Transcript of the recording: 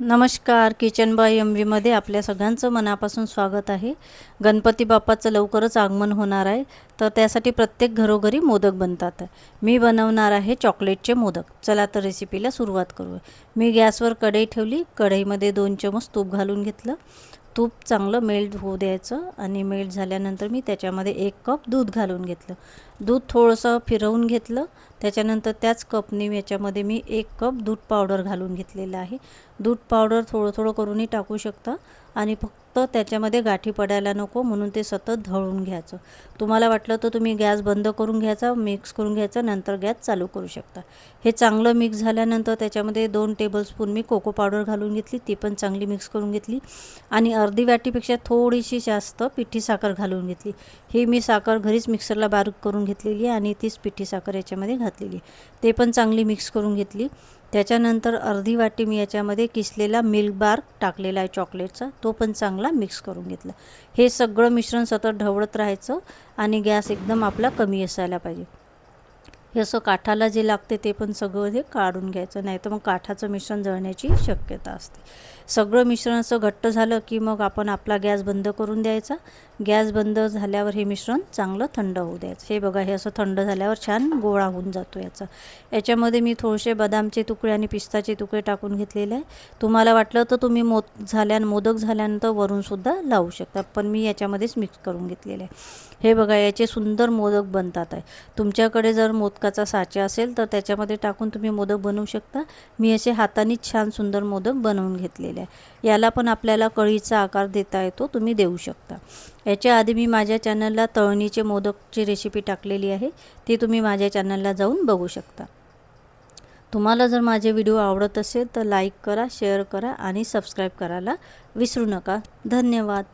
नमस्कार kitchen bye M व्हीमध्ये आपल्या सगळ्यांचं मनापासून स्वागत आहे. गणपती बाप्पाचं लवकरच आगमन होणार आहे तर त्यासाठी प्रत्येक घरोघरी मोदक बनतात. मी बनवणार आहे चॉकलेटचे मोदक. चला तर रेसिपीला सुरुवात करू मी गॅसवर कढई ठेवली. कढईमध्ये दोन चमच तूप घालून घेतलं. तूप चांगलं मेल्ट होऊ द्यायचं आणि मेल्ट झाल्यानंतर मी त्याच्यामध्ये एक कप दूध घालून घेतलं. दूध थोडंसं फिरवून घेतलं. त्याच्यानंतर त्याच कपने याच्यामध्ये मी एक कप दूध पावडर घालून घेतलेलं आहे. दूध पावडर थोडं थोडं करूनही टाकू शकता आणि फक्त त्याच्यामध्ये गाठी पडायला नको म्हणून ते सतत ढवळून घ्यायचं. तुम्हाला वाटलं तर तुम्ही गॅस बंद करून घ्यायचा मिक्स करून घ्यायचा नंतर गॅस चालू करू शकता. हे चांगलं मिक्स झाल्यानंतर त्याच्यामध्ये दोन टेबलस्पून मी कोको पावडर घालून घेतली ती पण चांगली मिक्स करून घेतली. आणि अर्धी वाटीपेक्षा थोडीशी जास्त पिठी साखर घालून घेतली. ही मी साखर घरीच मिक्सरला बारीक करून घेतलेली आणि तीच पिठी साखर याच्यामध्ये घातलेली ते पण चांगली मिक्स करून घेतली. त्याच्यानंतर अर्धी वाटी मी याच्यामध्ये किसलेला मिल्क बार टाकलेला आहे चॉकलेटचा तो पण चांगला मिक्स करून घेतला. हे सगळं मिश्रण सतत ढवळत राहायचं आणि गॅस एकदम आपला कमी असायला पाहिजे. हे असं काठाला जे लागते ते पण सगळं हे काढून घ्यायचं. नाही तर मग काठाचं मिश्रण जळण्याची शक्यता असते. सगळं मिश्रण असं घट्ट झालं की मग आपण आपला गॅस बंद करून द्यायचा. गॅस बंद झाल्यावर हे मिश्रण चांगलं थंड होऊ द्यायचं. हे बघा हे असं थंड झाल्यावर छान गोळा होऊन जातो याचा. याच्यामध्ये मी थोडेसे बदामचे तुकडे आणि पिस्ताचे तुकडे टाकून घेतलेले आहे. तुम्हाला वाटलं तर तुम्ही मोद झाल्या मोदक झाल्यानंतर वरूनसुद्धा लावू शकता पण मी याच्यामध्येच मिक्स करून घेतलेले आहे. हे बघा याचे सुंदर मोदक बनतात आहे. तुमच्याकडे जर मोदकाचा साचा असेल तर त्याच्यामध्ये टाकून तुम्ही मोदक बनवू शकता. मी असे हातानेच छान सुंदर मोदक बनवून घेतलेले आहे. याला पण आपल्याला कळीचा आकार देता येतो तुम्ही देऊ शकता. याच्या आधी मी माझ्या चॅनलला तळणीचे मोदकची रेसिपी टाकलेली आहे. ती तुम्ही माझ्या चॅनलला जाऊन बघू शकता. तुम्हाला जर माझे व्हिडिओ आवडत असेल तर लाईक करा शेअर करा आणि सबस्क्राईब करायला विसरू नका. धन्यवाद.